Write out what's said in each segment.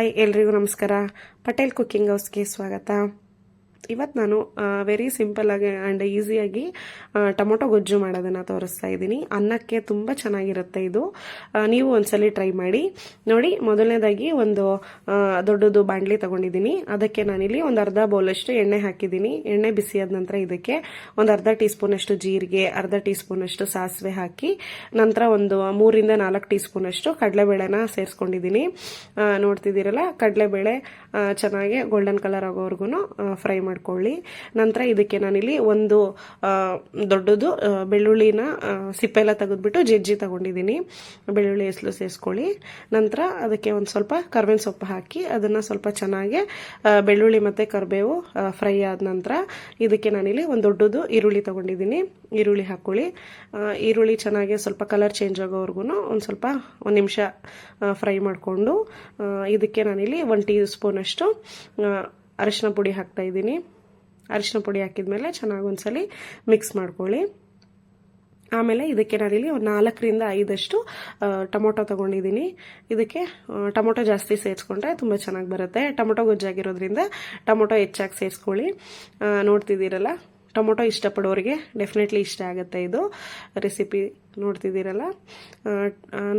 Hi ಎಲ್ರಿಗೂ ನಮಸ್ಕಾರ. Patel cooking ಹೌಸ್ಗೆ ಸ್ವಾಗತ. ಇವತ್ತು ನಾನು ವೆರಿ ಸಿಂಪಲ್ಲಾಗಿ ಆ್ಯಂಡ್ ಈಸಿಯಾಗಿ ಟೊಮೊಟೊ ಗೊಜ್ಜು ಮಾಡೋದನ್ನು ತೋರಿಸ್ತಾ ಇದ್ದೀನಿ. ಅನ್ನಕ್ಕೆ ತುಂಬ ಚೆನ್ನಾಗಿರುತ್ತೆ ಇದು. ನೀವು ಒಂದ್ಸಲಿ ಟ್ರೈ ಮಾಡಿ. ನೋಡಿ, ಮೊದಲನೇದಾಗಿ ಒಂದು ದೊಡ್ಡದು ಬಾಣಲಿ ತಗೊಂಡಿದ್ದೀನಿ. ಅದಕ್ಕೆ ನಾನಿಲ್ಲಿ ಒಂದು ಅರ್ಧ ಬೌಲಷ್ಟು ಎಣ್ಣೆ ಹಾಕಿದ್ದೀನಿ. ಎಣ್ಣೆ ಬಿಸಿಯಾದ ನಂತರ ಇದಕ್ಕೆ ಒಂದು ಅರ್ಧ ಟೀ ಸ್ಪೂನಷ್ಟು ಜೀರಿಗೆ, ಅರ್ಧ ಟೀ ಸ್ಪೂನಷ್ಟು ಸಾಸಿವೆ ಹಾಕಿ, ನಂತರ ಒಂದು ಮೂರಿಂದ ನಾಲ್ಕು ಟೀ ಸ್ಪೂನಷ್ಟು ಕಡಲೆಬೇಳೆನ ಸೇರಿಸ್ಕೊಂಡಿದ್ದೀನಿ. ನೋಡ್ತಿದ್ದೀರಲ್ಲ, ಕಡಲೆಬೇಳೆ ಚೆನ್ನಾಗಿ ಗೋಲ್ಡನ್ ಕಲರ್ ಆಗೋವರೆಗೂ ಫ್ರೈ ಮಾಡ್ಕೊಳ್ಳಿ. ನಂತರ ಇದಕ್ಕೆ ನಾನಿಲ್ಲಿ ಒಂದು ದೊಡ್ಡದು ಬೆಳ್ಳುಳ್ಳಿನ ಸಿಪ್ಪೆ ಎಲ್ಲ ತೆಗೆದ್ಬಿಟ್ಟು ಜಜ್ಜಿ ತಗೊಂಡಿದ್ದೀನಿ. ಬೆಳ್ಳುಳ್ಳಿ ಹೆಸಲು ಸೇರಿಸ್ಕೊಳ್ಳಿ ನಂತರ ಅದಕ್ಕೆ ಒಂದು ಸ್ವಲ್ಪ ಕರ್ಬೇವಿನ ಸೊಪ್ಪು ಹಾಕಿ ಅದನ್ನು ಸ್ವಲ್ಪ ಚೆನ್ನಾಗಿ ಬೆಳ್ಳುಳ್ಳಿ ಮತ್ತು ಕರಿಬೇವು ಫ್ರೈ ಆದ ನಂತರ ಇದಕ್ಕೆ ನಾನಿಲ್ಲಿ ಒಂದು ದೊಡ್ಡದು ಈರುಳ್ಳಿ ತಗೊಂಡಿದ್ದೀನಿ. ಈರುಳ್ಳಿ ಹಾಕ್ಕೊಳ್ಳಿ. ಈರುಳ್ಳಿ ಚೆನ್ನಾಗಿ ಸ್ವಲ್ಪ ಕಲರ್ ಚೇಂಜ್ ಆಗೋವರೆಗೂ ಒಂದು ಸ್ವಲ್ಪ, ಒಂದು ನಿಮಿಷ ಫ್ರೈ ಮಾಡಿಕೊಂಡು ಇದಕ್ಕೆ ನಾನಿಲ್ಲಿ ಒನ್ ಟೀ ಸ್ಪೂನಷ್ಟು ಅರಿಶಿನ ಪುಡಿ ಹಾಕ್ತಾ ಇದ್ದೀನಿ. ಅರಿಶಿನ ಪುಡಿ ಹಾಕಿದ್ಮೇಲೆ ಚೆನ್ನಾಗಿ ಒಂದ್ಸಲಿ ಮಿಕ್ಸ್ ಮಾಡ್ಕೊಳ್ಳಿ. ಆಮೇಲೆ ಇದಕ್ಕೆ ನಾನಿಲ್ಲಿ ಒಂದು ನಾಲ್ಕರಿಂದ ಐದಷ್ಟು ಟೊಮೊಟೊ ತೊಗೊಂಡಿದ್ದೀನಿ. ಇದಕ್ಕೆ ಟೊಮೊಟೊ ಜಾಸ್ತಿ ಸೇರಿಸ್ಕೊಂಡ್ರೆ ತುಂಬ ಚೆನ್ನಾಗಿ ಬರುತ್ತೆ. ಟೊಮೊಟೊ ಗೊಜ್ಜಾಗಿರೋದ್ರಿಂದ ಟೊಮೊಟೊ ಹೆಚ್ಚಾಗಿ ಸೇರಿಸ್ಕೊಳ್ಳಿ. ನೋಡ್ತಿದ್ದೀರಲ್ಲ, ಟೊಮೊಟೊ ಇಷ್ಟಪಡೋರಿಗೆ ಡೆಫಿನೆಟ್ಲಿ ಇಷ್ಟ ಆಗುತ್ತೆ ಇದು. ರೆಸಿಪಿ ನೋಡ್ತಿದ್ದೀರಲ್ಲ?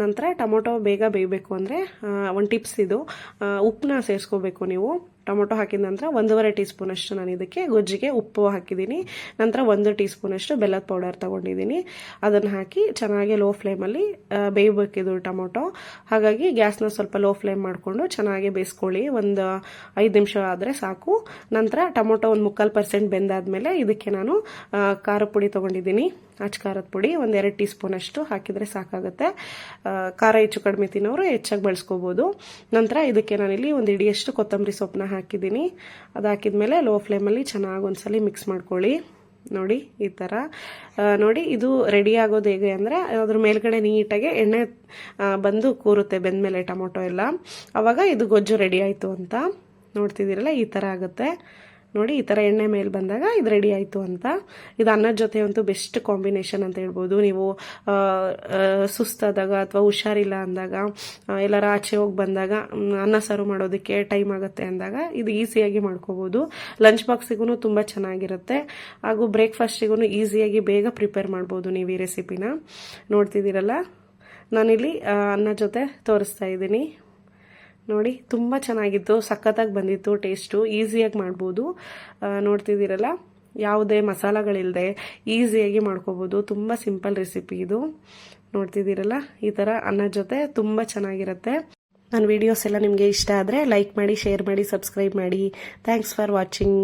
ನಂತರ ಟೊಮೊಟೊ ಬೇಗ ಬೇಯಬೇಕು ಅಂದರೆ ಒಂದು ಟಿಪ್ಸ್ ಇದು. ಉಪ್ಪನ್ನ ಸೇರಿಸ್ಕೋಬೇಕು ನೀವು. ಟೊಮೊಟೊ ಹಾಕಿದ ನಂತರ ಒಂದೂವರೆ ಟೀ ಸ್ಪೂನಷ್ಟು ನಾನು ಇದಕ್ಕೆ ಗೊಜ್ಜಿಗೆ ಉಪ್ಪು ಹಾಕಿದ್ದೀನಿ. ನಂತರ ಒಂದು ಟೀ ಸ್ಪೂನಷ್ಟು ಬೆಲ್ಲದ ಪೌಡರ್ ತೊಗೊಂಡಿದ್ದೀನಿ. ಅದನ್ನು ಹಾಕಿ ಚೆನ್ನಾಗಿ ಲೋ ಫ್ಲೇಮಲ್ಲಿ ಬೇಯಬೇಕಿದು ಟೊಮೊಟೊ. ಹಾಗಾಗಿ ಗ್ಯಾಸ್ನ ಸ್ವಲ್ಪ ಲೋ ಫ್ಲೇಮ್ ಮಾಡಿಕೊಂಡು ಚೆನ್ನಾಗಿ ಬೇಯಿಸ್ಕೊಳ್ಳಿ. ಒಂದು ಐದು ನಿಮಿಷ ಆದರೆ ಸಾಕು. ನಂತರ ಟೊಮೊಟೊ ಒಂದು ಮುಕ್ಕಾಲು ಪರ್ಸೆಂಟ್ ಬೆಂದಾದ್ಮೇಲೆ ಇದಕ್ಕೆ ನಾನು ಖಾರ ಪುಡಿ ತೊಗೊಂಡಿದ್ದೀನಿ. ಅಚ್ಚ ಖಾರದ ಪುಡಿ ಒಂದು ಎರಡು ಟೀ ಸ್ಪೂನಷ್ಟು ಹಾಕಿದರೆ ಸಾಕಾಗುತ್ತೆ. ಖಾರ ಹೆಚ್ಚು ಕಡಿಮೆ ತಿನ್ನೋರು ಹೆಚ್ಚಾಗಿ ಬಳಸ್ಕೋಬೋದು. ನಂತರ ಇದಕ್ಕೆ ನಾನಿಲ್ಲಿ ಒಂದು ಇಡಿಯಷ್ಟು ಕೊತ್ತಂಬರಿ ಸೊಪ್ಪನ್ನ ಹಾಕಿದ್ದೀನಿ. ಅದು ಲೋ ಫ್ಲೇಮಲ್ಲಿ ಚೆನ್ನಾಗಿ ಒಂದ್ಸಲಿ ಮಿಕ್ಸ್ ಮಾಡ್ಕೊಳ್ಳಿ. ನೋಡಿ, ಈ ಥರ ನೋಡಿ, ಇದು ರೆಡಿ ಆಗೋದು ಹೇಗೆ ಅಂದರೆ ಅದ್ರ ಮೇಲ್ಗಡೆ ನೀಟಾಗಿ ಎಣ್ಣೆ ಬಂದು ಕೂರುತ್ತೆ ಬೆಂದಮೇಲೆ ಟೊಮೊಟೊ ಎಲ್ಲ. ಆವಾಗ ಇದು ಗೊಜ್ಜು ರೆಡಿ ಆಯಿತು ಅಂತ ನೋಡ್ತಿದ್ದೀರಲ್ಲ, ಈ ಥರ ಆಗುತ್ತೆ. ನೋಡಿ, ಈ ಥರ ಎಣ್ಣೆ ಮೇಲೆ ಬಂದಾಗ ಇದು ರೆಡಿ ಆಯಿತು ಅಂತ. ಇದು ಅನ್ನದ ಜೊತೆ ಅಂತೂ ಬೆಸ್ಟ್ ಕಾಂಬಿನೇಷನ್ ಅಂತ ಹೇಳ್ಬೋದು. ನೀವು ಸುಸ್ತಾದಾಗ ಅಥವಾ ಹುಷಾರಿಲ್ಲ ಅಂದಾಗ ಎಲ್ಲರ ಆಚೆ ಹೋಗಿ ಬಂದಾಗ ಅನ್ನ ಸಾರು ಮಾಡೋದಕ್ಕೆ ಟೈಮ್ ಆಗುತ್ತೆ ಅಂದಾಗ ಇದು ಈಸಿಯಾಗಿ ಮಾಡ್ಕೋಬೋದು. ಲಂಚ್ ಬಾಕ್ಸಿಗೂ ತುಂಬ ಚೆನ್ನಾಗಿರುತ್ತೆ. ಹಾಗೂ ಬ್ರೇಕ್ಫಾಸ್ಟಿಗೂ ಈಸಿಯಾಗಿ ಬೇಗ ಪ್ರಿಪೇರ್ ಮಾಡ್ಬೋದು ನೀವು ಈ ರೆಸಿಪಿನ ನೋಡ್ತಿದ್ದೀರಲ್ಲ? ನಾನಿಲ್ಲಿ ಅನ್ನ ಜೊತೆ ತೋರಿಸ್ತಾ ಇದ್ದೀನಿ. ನೋಡಿ, ತುಂಬ ಚೆನ್ನಾಗಿತ್ತು, ಸಖತ್ತಾಗಿ ಬಂದಿತ್ತು ಟೇಸ್ಟು ಈಸಿಯಾಗಿ ಮಾಡ್ಬೋದು. ನೋಡ್ತಿದ್ದೀರಲ್ಲ, ಯಾವುದೇ ಮಸಾಲಗಳಿಲ್ಲದೆ ಈಸಿಯಾಗಿ ಮಾಡ್ಕೋಬೋದು. ತುಂಬ ಸಿಂಪಲ್ ರೆಸಿಪಿ ಇದು. ನೋಡ್ತಿದ್ದೀರಲ್ಲ, ಈ ಥರ ಅನ್ನದ ಜೊತೆ ತುಂಬ ಚೆನ್ನಾಗಿರುತ್ತೆ. ನನ್ನ ವೀಡಿಯೋಸ್ ಎಲ್ಲ ನಿಮಗೆ ಇಷ್ಟ ಆದರೆ ಲೈಕ್ ಮಾಡಿ ಶೇರ್ ಮಾಡಿ ಸಬ್ಸ್ಕ್ರೈಬ್ ಮಾಡಿ. Thanks for watching